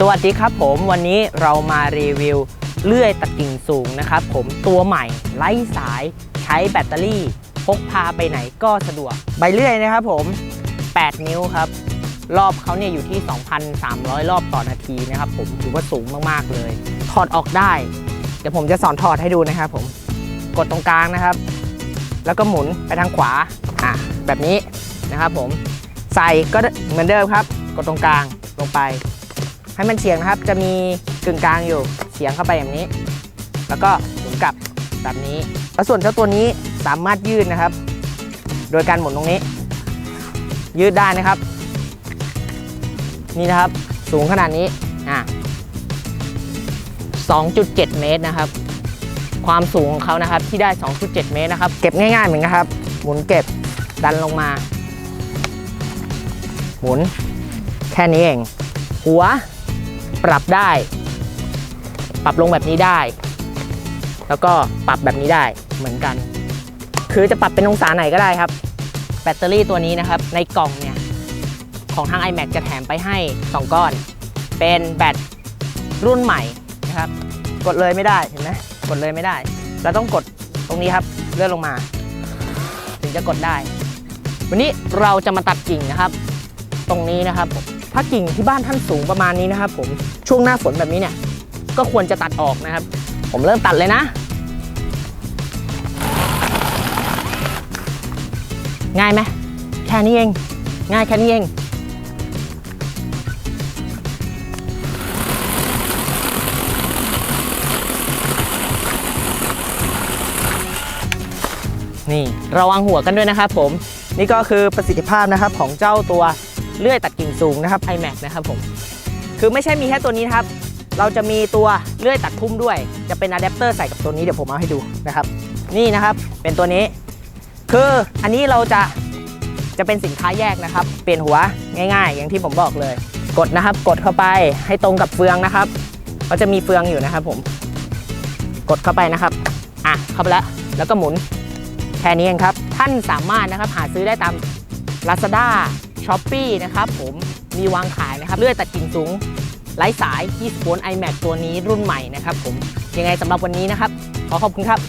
สวัสดีครับผมวันนี้เรามารีวิวเลื่อยตะกิ่งสูงนะครับ ผมตัวใหม่ไร้สายใช้แบตเตอรี่ พกพาไปไหนก็สะดวก ใบเลื่อยนะครับผม 8 นิ้วครับ รอบเขาเนี่ยอยู่ที่ 2,300 รอบต่อนาทีนะครับผมถือว่าสูงมากๆเลย ถอดออกได้ เดี๋ยวผมจะสอนถอดให้ดูนะครับผมกดตรงกลางนะครับ แล้วก็หมุนไปทางขวาอะแบบนี้นะครับผมใส่ก็เหมือนเดิมครับ กดตรงกลางลงไป ให้มันเฉียงนะครับ จะมีกึ่งกลางอยู่เฉียงเข้าไปแบบนี้ แล้วก็หมุนกลับแบบนี้ แล้วส่วนเจ้าตัวนี้สามารถยืดนะครับ โดยการหมุนตรงนี้ ยืดได้นะครับ นี่นะครับสูงขนาดนี้อะ2.7 เมตรนะครับ ความสูงของเขานะครับที่ได้ 2.7 เมตรนะครับ เก็บง่ายๆเหมือนกันครับ หมุนเก็บดันลงมา หมุนแค่นี้เอง หัว ปรับได้ ปรับลงแบบนี้ได้ แล้วก็ปรับแบบนี้ได้เหมือนกัน คือจะปรับเป็นองศาไหนก็ได้ครับ แบตเตอรี่ตัวนี้นะครับ ในกล่องเนี่ย ของทาง iMac จะแถมไปให้ 2 ก้อน เป็นแบตรุ่นใหม่นะครับ กดเลยไม่ได้เห็นไหมกดเลยไม่ได้ เราต้องกดตรงนี้ครับ เลื่อนลงมา ถึงจะกดได้ วันนี้เราจะมาตัดกิ่งนะครับ ตรงนี้นะครับผม ถ้ากิ่งที่บ้านท่านสูงประมาณนี้นะครับ ผมช่วงหน้าฝนแบบนี้เนี่ย ก็ควรจะตัดออกนะครับ ผมเริ่มตัดเลยนะ ง่ายไหมแค่นี้เอง ง่ายแค่นี้เองนี่ระวังหัวกันด้วยนะครับผม นี่ก็คือประสิทธิภาพนะครับของเจ้าตัว เลื่อยตัดกิ่งสูงนะครับ iMac นะครับผม คือไม่ใช่มีแค่ตัวนี้นะครับ เราจะมีตัวเลื่อยตัดพุ่มด้วย จะเป็นอะแดปเตอร์ใส่กับตัวนี้เดี๋ยวผมเอาให้ดูนะครับ นี่นะครับ เป็นตัวนี้ คืออันนี้เราจะจะเป็นสินค้าแยกนะครับ เปลี่ยนหัวง่ายๆ อย่างที่ผมบอกเลย กดนะครับ กดเข้าไปให้ตรงกับเฟืองนะครับก็จะมีเฟืองอยู่นะครับ ผม กดเข้าไปนะครับ อะ เข้าไปแล้ว แล้วก็หมุน แค่นี้เองครับ ท่านสามารถนะครับหาซื้อได้ตาม Lazada ช้อปปี้นะครับผมมีวางขายนะครับเลื่อยตัดกิ่งสูงไร้สาย 20 โวลต์ iMac ตัวนี้รุ่นใหม่นะครับผมยังไงสำหรับวันนี้นะครับ ขอขอบคุณครับ